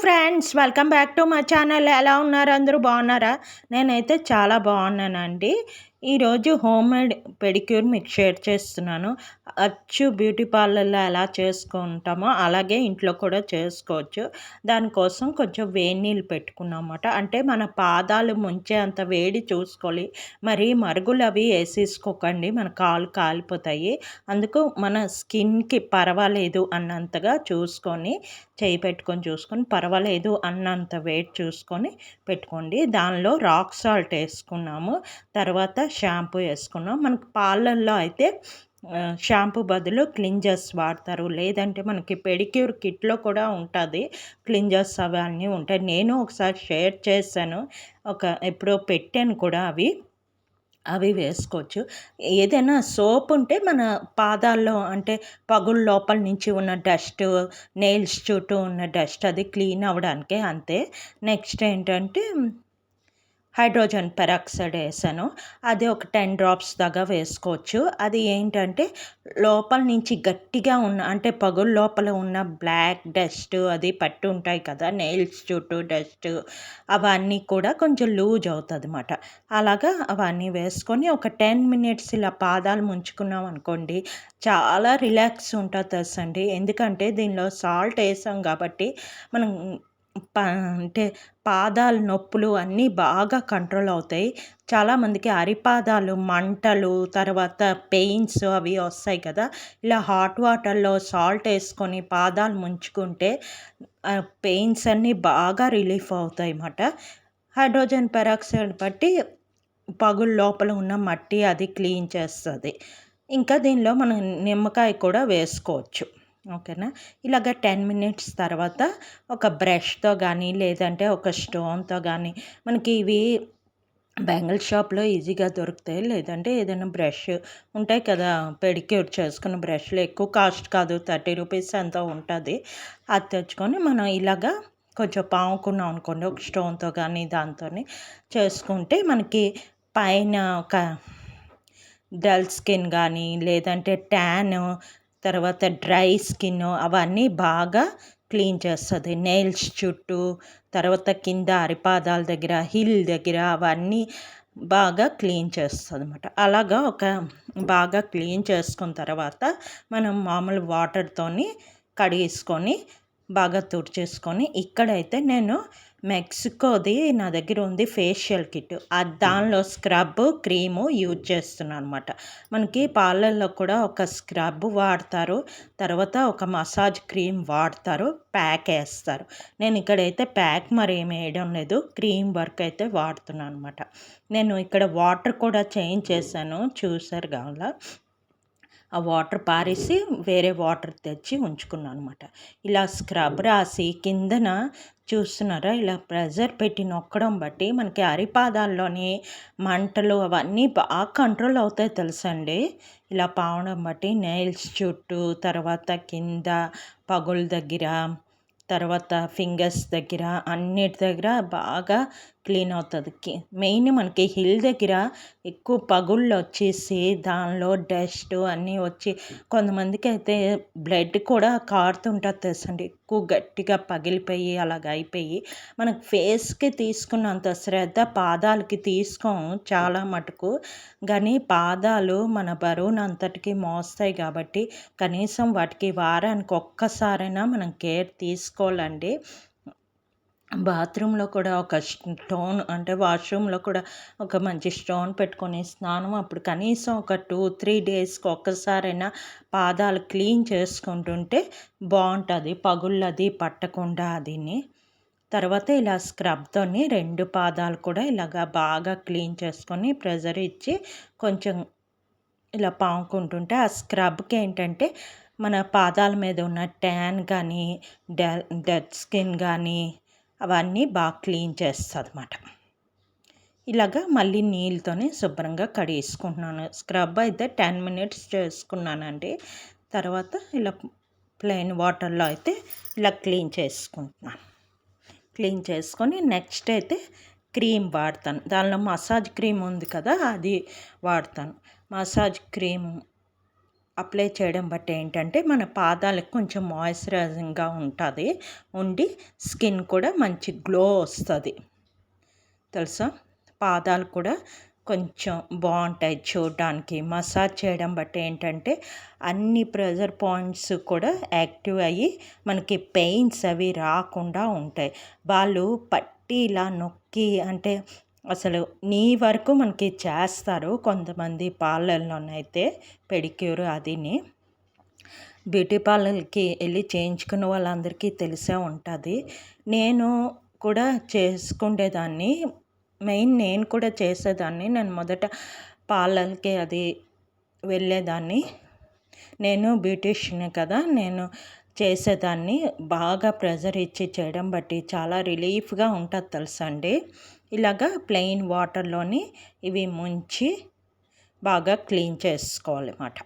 Friends welcome back to my channel. ఎలా ఉన్నారు? అందరూ బాగున్నారా? నేనైతే చాలా బాగున్నానండి. ఈరోజు హోమ్ మేడ్ పెడిక్యూర్ మీకు షేర్ చేస్తున్నాను. అచ్చు బ్యూటీ పార్లర్లో ఎలా చేసుకుంటామో అలాగే ఇంట్లో కూడా చేసుకోవచ్చు. దానికోసం కొంచెం వేడి నీళ్ళు పెట్టుకున్నమాట అంటే మన పాదాలు ముంచే అంత వేడి చూసుకోవాలి. మరి మరుగులు అవి వేసేసుకోకండి. మన కాలు కాలిపోతాయి. అందుకు మన స్కిన్కి పర్వాలేదు అన్నంతగా చూసుకొని చేయి పెట్టుకొని చూసుకొని పర్వాలేదు అన్నంత వెయిట్ చూసుకొని పెట్టుకోండి. దానిలో రాక్ సాల్ట్ వేసుకున్నాము. తర్వాత షాంపూ వేసుకున్నాం. మనకు పాలల్లో అయితే షాంపూ బదులు క్లింజర్స్ వాడతారు. లేదంటే మనకి పెడిక్యూర్ కిట్లో కూడా ఉంటుంది. క్లింజర్స్ అవన్నీ ఉంటాయి. నేను ఒకసారి షేర్ చేశాను. ఒక ఎప్పుడో పెట్టాను కూడా అవి. అవి వేసుకోవచ్చు. ఏదైనా సోప్ ఉంటే మన పాదాల్లో అంటే పగులు లోపల నుంచి ఉన్న డస్ట్ నెయిల్స్ చుట్టూ ఉన్న డస్ట్ అది క్లీన్ అవ్వడానికే అంతే. నెక్స్ట్ ఏంటంటే హైడ్రోజన్ పెరాక్సైడ్ వేసాను. అది ఒక టెన్ డ్రాప్స్ దాకా వేసుకోవచ్చు. అది ఏంటంటే లోపల నుంచి గట్టిగా ఉన్న అంటే పగులు లోపల ఉన్న బ్లాక్ డస్ట్ అది పట్టి ఉంటాయి కదా నెయిల్స్ చుట్టూ డస్ట్ అవన్నీ కూడా కొంచెం లూజ్ అవుతుంది అనమాట అలాగా అవన్నీ వేసుకొని ఒక టెన్ మినిట్స్ ఇలా పాదాలు ముంచుకున్నాం అనుకోండి చాలా రిలాక్స్ ఉంటుంది తెలుసండి. ఎందుకంటే దీనిలో సాల్ట్ వేసాం కాబట్టి మనం అంటే పాదాల నొప్పులు అన్నీ బాగా కంట్రోల్ అవుతాయి. చాలామందికి అరిపాదాలు మంటలు తర్వాత పెయిన్స్ అవి వస్తాయి కదా. ఇలా హాట్ వాటర్లో సాల్ట్ వేసుకొని పాదాలు ముంచుకుంటే పెయిన్స్ అన్నీ బాగా రిలీఫ్ అవుతాయి అన్నమాట. హైడ్రోజన్ పెరాక్సైడ్ బట్టి పగులు లోపల ఉన్న మట్టి అది క్లీన్ చేస్తుంది. ఇంకా దీనిలో మనం నిమ్మకాయ కూడా వేసుకోవచ్చు. ఓకేనా? ఇలాగ టెన్ మినిట్స్ తర్వాత ఒక బ్రష్తో కానీ లేదంటే ఒక స్టోన్తో కానీ మనకి ఇవి బెంగల్ షాప్లో ఈజీగా దొరుకుతాయి. లేదంటే ఏదైనా బ్రష్ ఉంటాయి కదా పెడిక్యూర్ చేసుకున్న బ్రష్లు. ఎక్కువ కాస్ట్ కాదు థర్టీ రూపీస్ ఎంత ఉంటుంది. అది తెచ్చుకొని మనం ఇలాగా కొంచెం పాముకున్నాం అనుకోండి ఒక స్టోన్తో కానీ దాంతో చేసుకుంటే మనకి పైన ఒక డల్ స్కిన్ కానీ లేదంటే ట్యాన్ తర్వాత డ్రై స్కిన్ అవన్నీ బాగా క్లీన్ చేస్తుంది. నెయిల్స్ చుట్టూ తర్వాత కింద అరిపాదాల దగ్గర హిల్ దగ్గర అవన్నీ బాగా క్లీన్ చేస్తుంది అనమాట అలాగా ఒక బాగా క్లీన్ చేసుకున్న తర్వాత మనం మామూలు వాటర్తోని కడిగేసుకొని బాగా తుడిచేసుకొని ఇక్కడైతే నేను మెక్సికోది నా దగ్గర ఉంది ఫేషియల్ కిట్. దానిలో స్క్రబ్ క్రీము యూజ్ చేస్తున్నాను అనమాట మనకి పార్లర్లో కూడా ఒక స్క్రబ్ వాడతారు తర్వాత ఒక మసాజ్ క్రీమ్ వాడతారు ప్యాక్ వేస్తారు. నేను ఇక్కడైతే ప్యాక్ మరి ఏమి వేయడం లేదు క్రీమ్ వర్క్ అయితే వాడుతున్నాను అనమాట నేను ఇక్కడ వాటర్ కూడా చేంజ్ చేశాను చూసారు కావాల ఆ వాటర్ పారేసి వేరే వాటర్ తెచ్చి ఉంచుకున్నాను అనమాట ఇలా స్క్రబ్ రాసి కిందన చూస్తున్నారా ఇలా ప్రెజర్ పెట్టి నొక్కడం బట్టి మనకి అరిపాదాల్లోని మంటలు అవన్నీ బాగా కంట్రోల్ అవుతాయి తెలుసండి. ఇలా పావడం బట్టి నెయిల్స్ చుట్టూ తర్వాత కింద పగుల దగ్గర తర్వాత ఫింగర్స్ దగ్గర అన్నిటి దగ్గర బాగా క్లీన్ అవుతుంది. మెయిన్ మనకి హిల్ దగ్గర ఎక్కువ పగుళ్ళు వచ్చేసి దానిలో డస్ట్ అన్నీ వచ్చి కొంతమందికి అయితే బ్లడ్ కూడా కారుతుంటుంది తెలుసండి. ఎక్కువ గట్టిగా పగిలిపోయి అలాగ అయిపోయి మనకు ఫేస్కి తీసుకున్నంత శ్రద్ధ పాదాలకి తీసుకోం చాలా మటుకు. కానీ పాదాలు మన బరువును అంతటికి మోస్తాయి కాబట్టి కనీసం వాటికి వారానికి ఒక్కసారైనా మనం కేర్ తీసుకోవాలండి. బాత్రూంలో కూడా ఒక స్టోన్ అంటే వాష్రూమ్లో కూడా ఒక మంచి స్టోన్ పెట్టుకొని స్నానం అప్పుడు కనీసం ఒక టూ త్రీ డేస్కి ఒక్కసారైనా పాదాలు క్లీన్ చేసుకుంటుంటే బాగుంటుంది పగుళ్ళు అది పట్టకుండా అదిని. తర్వాత ఇలా స్క్రబ్తోని రెండు పాదాలు కూడా ఇలాగా బాగా క్లీన్ చేసుకొని ప్రెజర్ ఇచ్చి కొంచెం ఇలా పాముకుంటుంటే ఆ స్క్రబ్కి ఏంటంటే మన పాదాల మీద ఉన్న ట్యాన్ కానీ డెడ్ స్కిన్ కానీ అవన్నీ బాగా క్లీన్ చేస్తుంది అనమాట ఇలాగా మళ్ళీ నీళ్ళతోనే శుభ్రంగా కడిగేసుకుంటున్నాను. స్క్రబ్ అయితే టెన్ మినిట్స్ చేసుకున్నానండి. తర్వాత ఇలా ప్లెయిన్ వాటర్లో అయితే ఇలా క్లీన్ చేసుకుంటున్నాను. క్లీన్ చేసుకొని నెక్స్ట్ అయితే క్రీమ్ వాడతాను. దానిలో మసాజ్ క్రీమ్ ఉంది కదా అది వాడతాను. మసాజ్ క్రీమ్ అప్లై చేయడం బట్టి ఏంటంటే మన పాదాలకు కొంచెం మాయిశ్చరైజింగ్గా ఉంటుంది. ఉండి స్కిన్ కూడా మంచి గ్లో వస్తుంది. తెలుసా? పాదాలు కూడా కొంచెం బాగుంటాయి చూడడానికి. మసాజ్ చేయడం బట్టి ఏంటంటే అన్ని ప్రెజర్ పాయింట్స్ కూడా యాక్టివ్ అయ్యి మనకి పెయిన్స్ అవి రాకుండా ఉంటాయి. వాళ్ళు పట్టి ఇలా నొక్కి అంటే అసలు నీ వరకు మనకి చేస్తారు కొంతమంది పార్లర్లోనైతే పెడిక్యూర్ అదిని. బ్యూటీ పార్లర్కి వెళ్ళి చేయించుకున్న వాళ్ళందరికీ తెలిసే ఉంటుంది. నేను కూడా చేసుకునేదాన్ని మెయిన్ నేను కూడా చేసేదాన్ని. నేను మొదట పార్లర్కి అది వెళ్ళేదాన్ని. నేను బ్యూటీషియన్ కదా నేను చేసేదాన్ని. బాగా ప్రెజర్ ఇచ్చి చేయడం బట్టి చాలా రిలీఫ్గా ఉంటుంది తెలుసా అండి ఇలాగా ప్లెయిన్ వాటర్లోని ఇవి ముంచి బాగా క్లీన్ చేసుకోవాలి అన్నమాట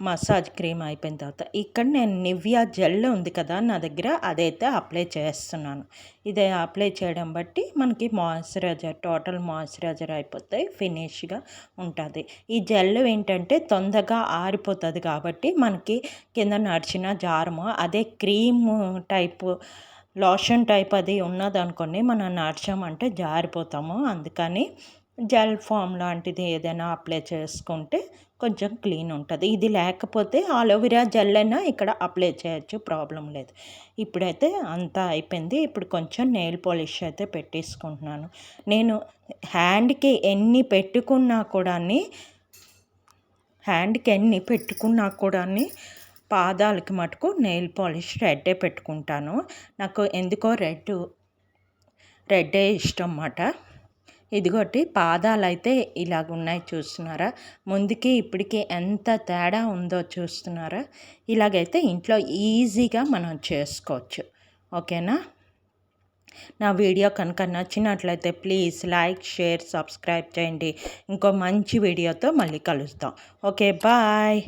మసాజ్ క్రీమ్ అయిపోయిన తర్వాత ఇక్కడ నేను నివ్యా జెల్ ఉంది కదా నా దగ్గర అదైతే అప్లై చేస్తున్నాను. ఇది అప్లై చేయడం బట్టి మనకి మాయిశ్చరైజర్ టోటల్ మాయిశ్చరైజర్ అయిపోతాయి ఫినిష్గా ఉంటుంది. ఈ జెల్ ఏంటంటే తొందరగా ఆరిపోతుంది కాబట్టి మనకి కింద నడిచిన జారము అదే క్రీమ్ టైపు లోషన్ టైప్ అది ఉన్నదనుకోండి మనం నడిచామంటే జారిపోతాము. అందుకని జెల్ ఫామ్ లాంటిది ఏదైనా అప్లై చేసుకుంటే కొంచెం క్లీన్ ఉంటుంది. ఇది లేకపోతే ఆలోవెరా జెల్ అయినా ఇక్కడ అప్లై చేయొచ్చు ప్రాబ్లం లేదు. ఇప్పుడైతే అంతా అయిపోయింది. ఇప్పుడు కొంచెం నెయిల్ పాలిష్ అయితే పెట్టేసుకుంటున్నాను. నేను హ్యాండ్కి ఎన్ని పెట్టుకున్నా కూడా హ్యాండ్కి ఎన్ని పెట్టుకున్నా కూడా పాదాలకి మటుకు నెయిల్ పాలిష్ రెడ్డే పెట్టుకుంటాను. నాకు ఎందుకో రెడ్ రెడ్డే ఇష్టం అన్నమాట ఇదిగోటి పాదాలు అయితే ఇలాగ ఉన్నాయి చూస్తున్నారా? ముందుకి ఇప్పటికి ఎంత తేడా ఉందో చూస్తున్నారా? ఇలాగైతే ఇంట్లో ఈజీగా మనం చేసుకోవచ్చు. ఓకేనా? నా వీడియో కనుక నచ్చినట్లయితే ప్లీజ్ లైక్ షేర్ సబ్స్క్రైబ్ చేయండి. ఇంకో మంచి వీడియోతో మళ్ళీ కలుస్తాం ఓకే బాయ్.